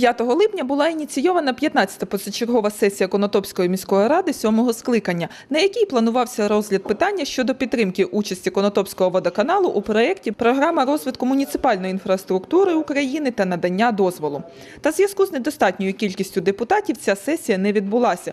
5 липня була ініційована 15-та позачергова сесія Конотопської міської ради сьомого скликання, на якій планувався розгляд питання щодо підтримки участі Конотопського водоканалу у проєкті Програма розвитку муніципальної інфраструктури України та надання дозволу. Та зв'язку з недостатньою кількістю депутатів ця сесія не відбулася.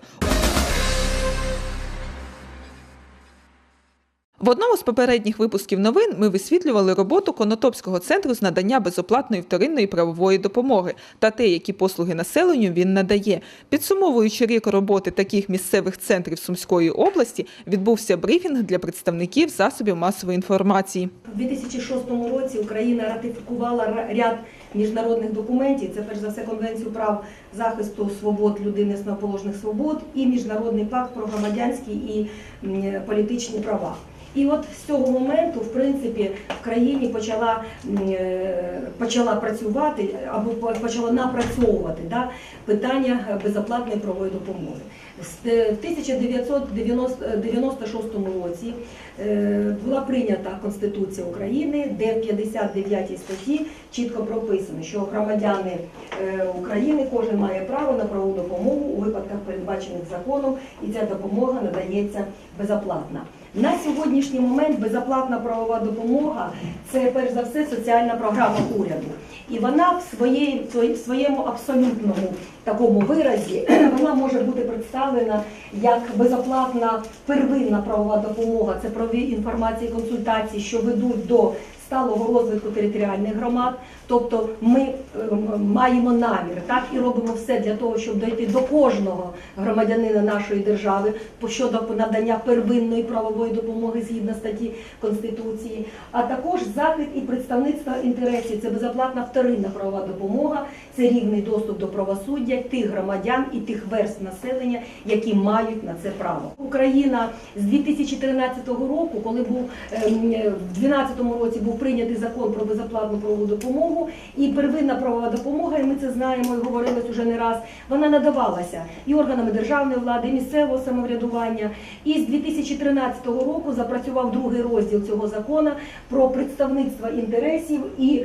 В одному з попередніх випусків новин ми висвітлювали роботу Конотопського центру з надання безоплатної вторинної правової допомоги та те, які послуги населенню він надає. Підсумовуючи рік роботи таких місцевих центрів Сумської області, відбувся брифінг для представників засобів масової інформації. У 2006 році Україна ратифікувала ра- ряд міжнародних документів. Це перш за все Конвенцію прав захисту свобод людини основоположних свобод і Міжнародний пакт про громадянські і політичні права. І от з цього моменту, в принципі, в країні почала, е, почала працювати або почала напрацьовувати да, питання безоплатної правової допомоги. Е, В 1996 році е, була прийнята Конституція України, де в 59 статті чітко прописано, що громадяни України кожен має право на правову допомогу у випадках, передбачених законом, і ця допомога надається безоплатно. На сьогоднішній момент безоплатна правова допомога це перш за все соціальна програма уряду. І вона в своє- своєму абсолютному такому виразі вона може бути представлена як безоплатна первинна правова допомога. Це правові інформації, консультації, що ведуть до сталого розвитку територіальних громад. Тобто ми е, маємо намір, так і робимо все для того, щоб дойти до кожного громадянина нашої держави щодо надання первинної правової допомоги згідно статті Конституції, а також захист і представництво інтересів. Це безоплатна вторинна правова допомога, це рівний доступ до правосуддя тих громадян і тих верств населення, які мають на це право. Україна з 2013 року, коли був ем, е, в 2012 році був прийнятий закон про безоплатну правову допомогу, і первинна правова допомога, і ми це знаємо і говорили вже не раз. Вона надавалася і органами державної влади, і місцевого самоврядування. І з 2013 року запрацював другий розділ цього закону про представництво інтересів. І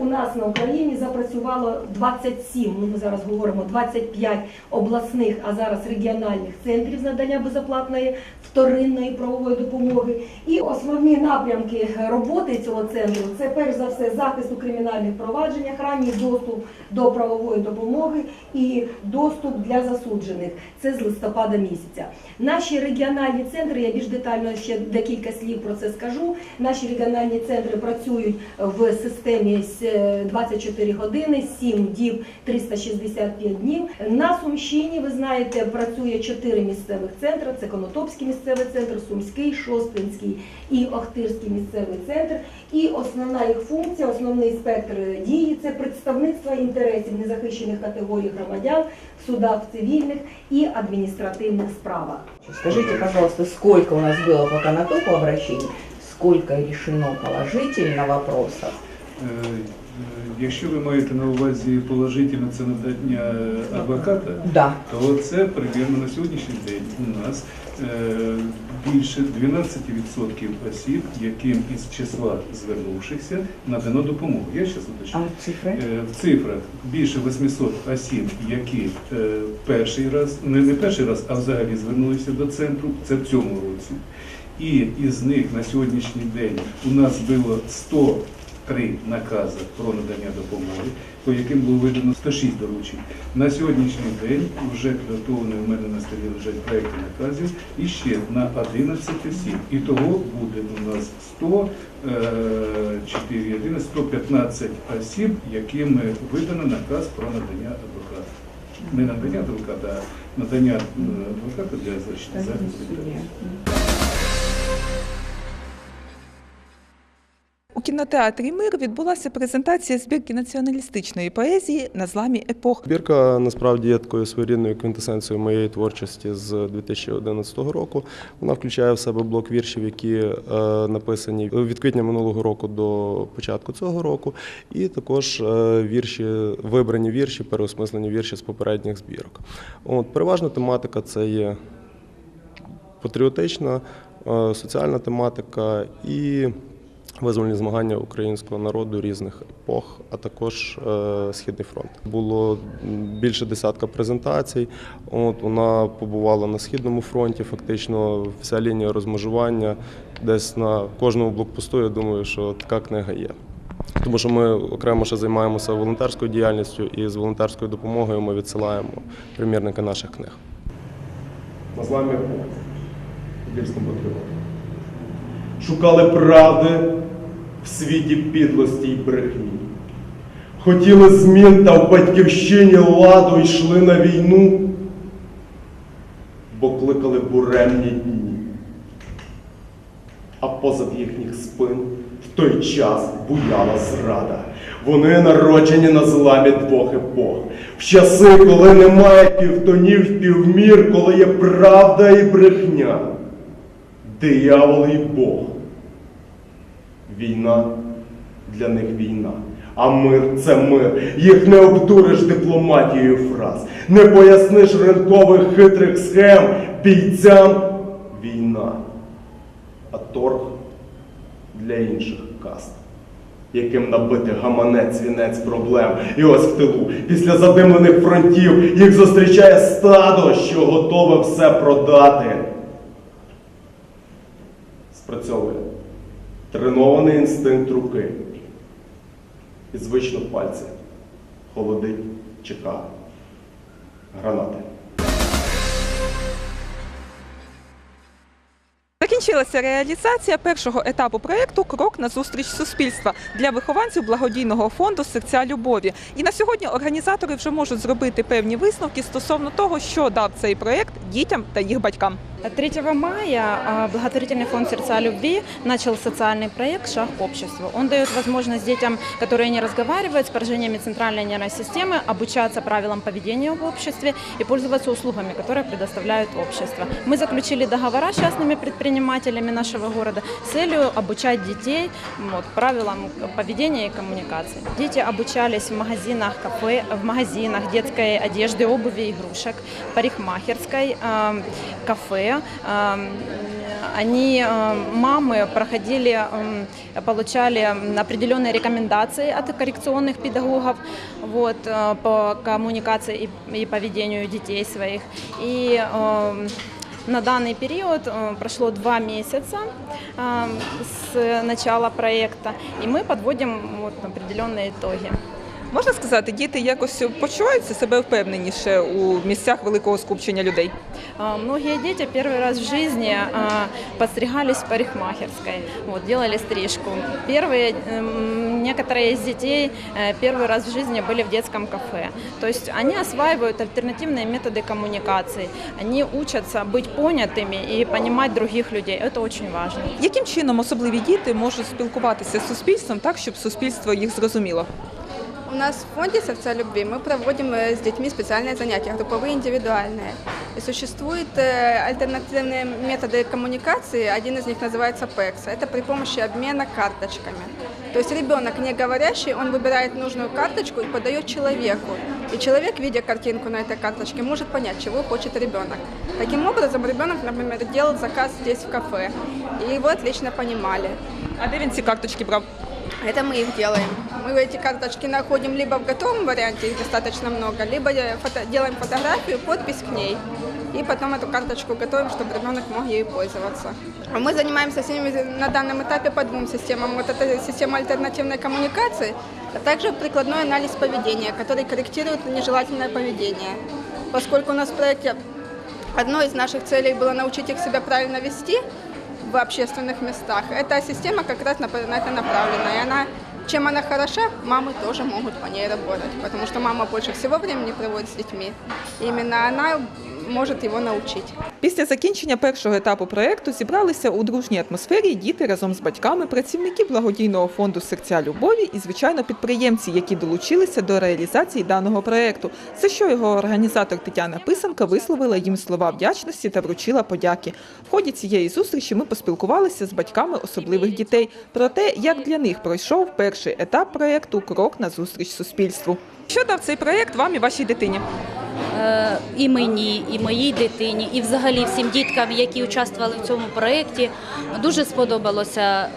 у нас на Україні запрацювало 27, ну ми зараз говоримо 25 обласних, а зараз регіональних центрів надання безоплатної вторинної правової допомоги. І основні напрямки роботи цього центру це перш за все захист у кримінальних провадженнях, ранній доступ до правової допомоги і доступ для засуджених. Це з листопада місяця. Наші регіональні центри, я більш детально ще декілька слів про це скажу. Наші регіональні центри працюють в системі е, 24 години, 7 діб, 365 днів. На Сумщині, ви знаєте, працює 4 місцевих центри. Це Конотопський місцевий центр, Сумський, Шосткинський і Охтирський місцевий центр. І основна їх функція, основний спектр дії це представництво інтересів незахищених категорій громадян в судах цивільних і адміністративних справах. Скажите, пожалуйста, сколько у нас было по Конотопу обращений, сколько решено положительно вопросов? Е, Якщо ви маєте на увазі положительно це надання е, адвоката, Да. то це примірно на сьогоднішній день у нас е, більше 12% осіб, яким із числа звернувшихся надано допомогу. Я зараз А уточню. вот цифры? Е, В цифрах більше 800 осіб, які перший раз, не, не перший раз, а взагалі звернулися до центру, це в цьому році. І із них на сьогоднішній день у нас було 103 накази про надання допомоги, по яким було видано 106 доручень. На сьогоднішній день вже підготовлені у мене на столі лежать проекти наказів і ще на 11 осіб. І того буде у нас 100, е, 4, 11, 115 осіб, яким видано наказ про надання адвоката. Не надання адвоката, а надання е, адвоката для захисту захисту. У кінотеатрі Мир відбулася презентація збірки націоналістичної поезії на зламі епох. Збірка насправді є такою своєрідною квінтесенцією моєї творчості з 2011 року. Вона включає в себе блок віршів, які е, написані від квітня минулого року до початку цього року, і також е, вірші, вибрані вірші, переосмислені вірші з попередніх збірок. От переважна тематика це є патріотична, е, соціальна тематика і визвольні змагання українського народу різних епох, а також е, Східний фронт. Було більше десятка презентацій. От вона побувала на східному фронті. Фактично, вся лінія розмежування десь на кожному блокпосту. Я думаю, що така книга є. Тому що ми окремо ще займаємося волонтерською діяльністю, і з волонтерською допомогою ми відсилаємо примірники наших книг. На зламі патріоту. шукали правди в світі підлості й брехні. Хотіли змін та в батьківщині ладу йшли на війну, бо кликали буремні дні. А позад їхніх спин в той час буяла зрада. Вони народжені на зламі двох епох. В часи, коли немає півтонів, півмір, коли є правда і брехня диявол і Бог. Війна для них війна. А мир це мир. Їх не обдуриш дипломатією фраз, не поясниш ринкових хитрих схем бійцям війна. А торг для інших каст, яким набити гаманець вінець проблем. І ось в тилу, після задимлених фронтів, їх зустрічає стадо, що готове все продати спрацьовує тренований інстинкт руки. І звично пальці холодить ЧК. Гранати. Закінчилася реалізація першого етапу проєкту Крок на зустріч суспільства для вихованців благодійного фонду Серця любові. І на сьогодні організатори вже можуть зробити певні висновки стосовно того, що дав цей проєкт дітям та їх батькам. 3 мая а, благотворительный фонд «Сердца любви» начал социальный проект «Шаг к обществу». Он дает возможность детям, которые не разговаривают, с поражениями центральной нервной системы, обучаться правилам поведения в обществе и пользоваться услугами, которые предоставляет общество. Мы заключили договора с частными предпринимателями нашего города с целью обучать детей вот, правилам поведения и коммуникации. Дети обучались в магазинах, кафе, в магазинах детской одежды, обуви, игрушек, парикмахерской, эм, кафе. Эм, Они, эм, мамы, проходили, эм, получали определенные рекомендации от коррекционных педагогов вот, э, по коммуникации и, и поведению детей своих. И эм, на данный период э, прошло два месяца э, с начала проекта, и мы подводим вот, определенные итоги. Можна сказати, діти якось почуваються себе впевненіше у місцях великого скупчення людей. А, Многие дети первый раз в жизни а, подстригались в парикмахерской, вот, делали стрижку. Первые, м, некоторые из детей э, первый раз в жизни были в детском кафе. То есть они осваивают альтернативные методы коммуникации, они учатся быть понятыми и понимать других людей. Это очень важно. Яким чином особливі діти можуть спілкуватися з суспільством так, щоб суспільство їх зрозуміло? У нас в фонде «Сердца любви» мы проводим э, с детьми специальные занятия, групповые, индивидуальные. И существуют э, альтернативные методы коммуникации, один из них называется PEX. Это при помощи обмена карточками. То есть ребенок не говорящий, он выбирает нужную карточку и подает человеку. И человек, видя картинку на этой карточке, может понять, чего хочет ребенок. Таким образом, ребенок, например, делал заказ здесь в кафе, и его отлично понимали. А де він ці карточки брав? Это мы их делаем. Мы эти карточки находим либо в готовом варианте, их достаточно много, либо фото- делаем фотографию, подпись к ней. И потом эту карточку готовим, чтобы ребенок мог ею пользоваться. А Мы занимаемся ними на данном этапе по двум системам. Вот это система альтернативной коммуникации, а также прикладной анализ поведения, который корректирует нежелательное поведение. Поскольку у нас в проекте одной из наших целей было научить их себя правильно вести, в общественных местах. Эта система как раз на это направлена. И она, чем она хороша, мамы тоже могут по ней работать. Потому что мама больше всего времени проводит с детьми. Именно она может его научить. Після закінчення першого етапу проєкту зібралися у дружній атмосфері діти разом з батьками, працівники благодійного фонду Серця любові і, звичайно, підприємці, які долучилися до реалізації даного проєкту. За що його організатор Тетяна Писанка висловила їм слова вдячності та вручила подяки. В ході цієї зустрічі ми поспілкувалися з батьками особливих дітей про те, як для них пройшов перший етап проєкту Крок на зустріч суспільству. Що дав цей проєкт вам і вашій дитині? І мені, і моїй дитині, і взагалі всім діткам, які участвували в цьому проєкті. Дуже сподобалося. Е,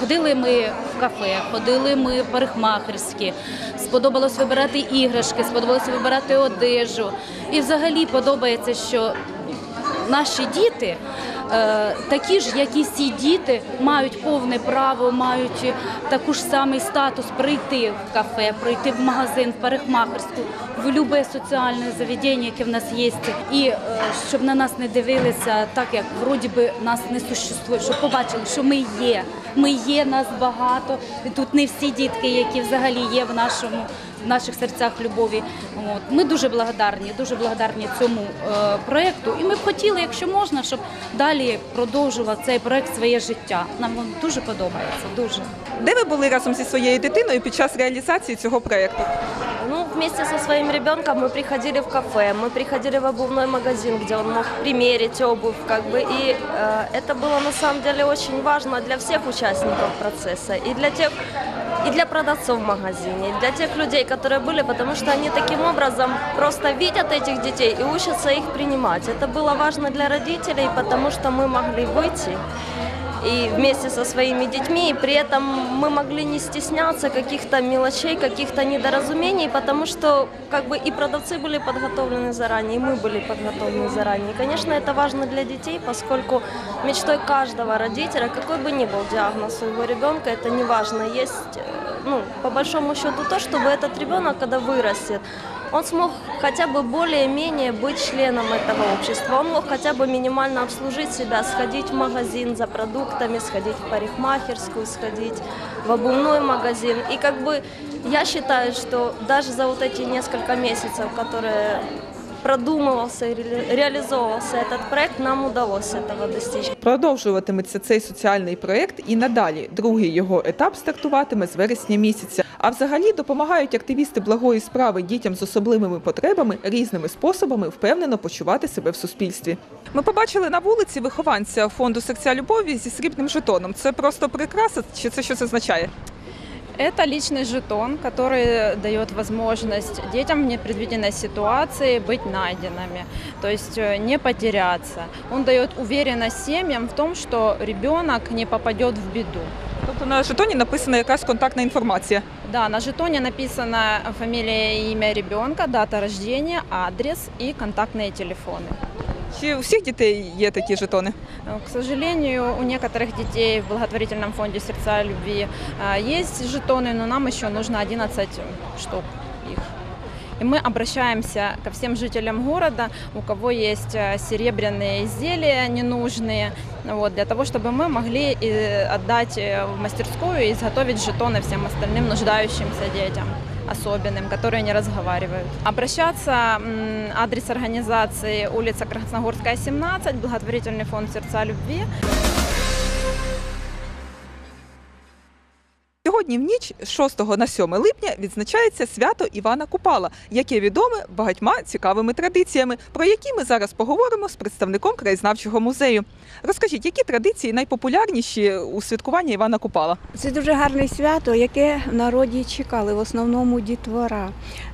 Ходили ми в кафе, ходили ми в парикмахерські, сподобалось вибирати іграшки, сподобалося вибирати одежу. І взагалі подобається, що наші діти, такі ж, як і всі діти, мають повне право, мають таку ж самий статус прийти в кафе, прийти в магазин, в парикмахерську, в любе соціальне заведення, яке в нас є, і е, щоб на нас не дивилися так, як вроді би нас не существує, щоб побачили, що ми є. Ми є, нас багато. І тут не всі дітки, які взагалі є в нашому в наших серцях любові. От. Ми дуже благодарні, дуже благодарні цьому е, проєкту. І ми б хотіли, якщо можна, щоб далі продовжував цей проєкт своє життя. Нам він дуже подобається. Дуже. Де ви були разом зі своєю дитиною під час реалізації цього проєкту? Ну, вместе со своим ребенком мы приходили в кафе, мы приходили в обувной магазин, где он мог примерить обувь, как бы, и э, это было на самом деле очень важно для всех участников процесса, и для тех, и для продавцов в магазине, и для тех людей, которые были, потому что они таким образом просто видят этих детей и учатся их принимать. Это было важно для родителей, потому что мы могли выйти и вместе со своими детьми, и при этом мы могли не стесняться каких-то мелочей, каких-то недоразумений, потому что как бы и продавцы были подготовлены заранее, и мы были подготовлены заранее. И, конечно, это важно для детей, поскольку мечтой каждого родителя, какой бы ни был диагноз у его ребенка, это не важно, есть, э, ну, по большому счету то, чтобы этот ребенок, когда вырастет, он смог хотя бы более-менее быть членом этого общества. Он мог хотя бы минимально обслужить себя, сходить в магазин за продуктами, сходить в парикмахерскую, сходить в обувной магазин. И как бы я считаю, что даже за вот эти несколько месяцев, которые продумывался и ре- реализовывался этот проект, нам удалось этого достичь. Продовжуватиметься цей соціальний проєкт і надалі. Другий його етап стартуватиме з вересня місяця. А взагалі допомагають активісти благої справи дітям з особливими потребами різними способами впевнено почувати себе в суспільстві. Ми побачили на вулиці вихованця фонду серця любові зі срібним жетоном. Це просто прикраса, чи це щось означає? Это личный жетон, который дает возможность детям в непредвиденной ситуации быть найденными, то есть э, не потеряться. Он дает уверенность семьям в том, что ребенок не попадет в беду. Тобто на жетоні написана якась контактна інформація. Да, на жетоне написана фамилия и имя ребенка, дата рождения, адрес и контактные телефоны. Чи у всіх дітей є такі жетони? Э, К сожалению, у некоторых детей в благотворительном фонде «Сердца любви» э, есть жетоны, но нам еще нужно 11 штук их. И мы обращаемся ко всем жителям города, у кого есть э, серебряные изделия ненужные, вот, для того, чтобы мы могли э, отдать э, в мастерскую и изготовить жетоны всем остальным нуждающимся детям особенным, которые не разговаривают. Обращаться, м, адрес организации улица Красногорская, 17, благотворительный фонд «Сердца любви». Сьогодні в ніч з 6 на 7 липня відзначається свято Івана Купала, яке відоме багатьма цікавими традиціями, про які ми зараз поговоримо з представником краєзнавчого музею. Розкажіть, які традиції найпопулярніші у святкуванні Івана Купала? Це дуже гарне свято, яке в народі чекали, в основному дітвора.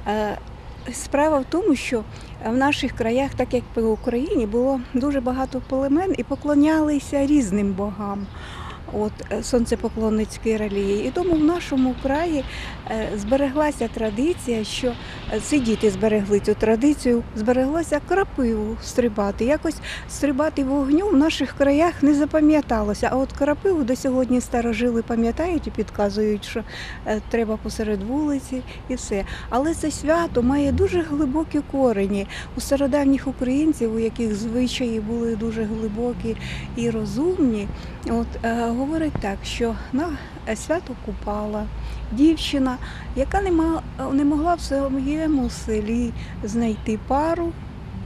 Е, Справа в тому, що в наших краях, так як по Україні, було дуже багато племен і поклонялися різним богам. От е, сонцепоклонницької релігії. І тому в нашому краї е, збереглася традиція, що е, ці діти зберегли цю традицію, збереглося крапиву стрибати. Якось стрибати вогню в наших краях не запам'яталося. А от крапиву до сьогодні старожили пам'ятають і підказують, що е, треба посеред вулиці і все. Але це свято має дуже глибокі корені у стародавніх українців, у яких звичаї були дуже глибокі і розумні. От е, говорить так, що на е, свято Купала дівчина, яка не, ма- не могла в своєму селі знайти пару,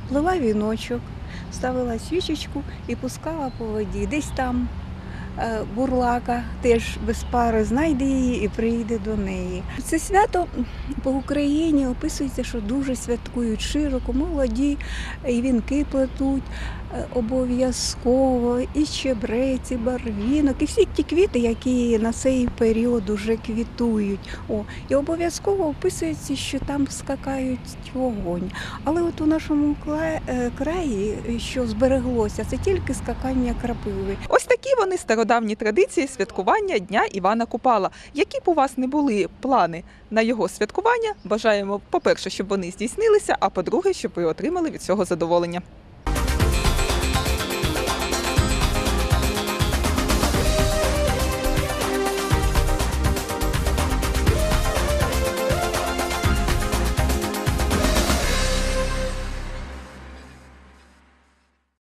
плела віночок, ставила свічечку і пускала по воді. Десь там е, бурлака, теж без пари, знайде її і прийде до неї. Це свято по Україні описується, що дуже святкують широко, молоді, і вінки плетуть е, обов'язково, і чебрець, і барвінок, і всі ті квіти, які на цей період уже квітують. О, і обов'язково описується, що там скакають вогонь. Але от у нашому е, краї, що збереглося, це тільки скакання крапиви. Ось такі вони стародавні традиції святкування Дня Івана Купала. Які б у вас не були плани на його святкування, бажаємо, по-перше, щоб вони здійснилися, а по-друге, щоб ви отримали від цього задоволення.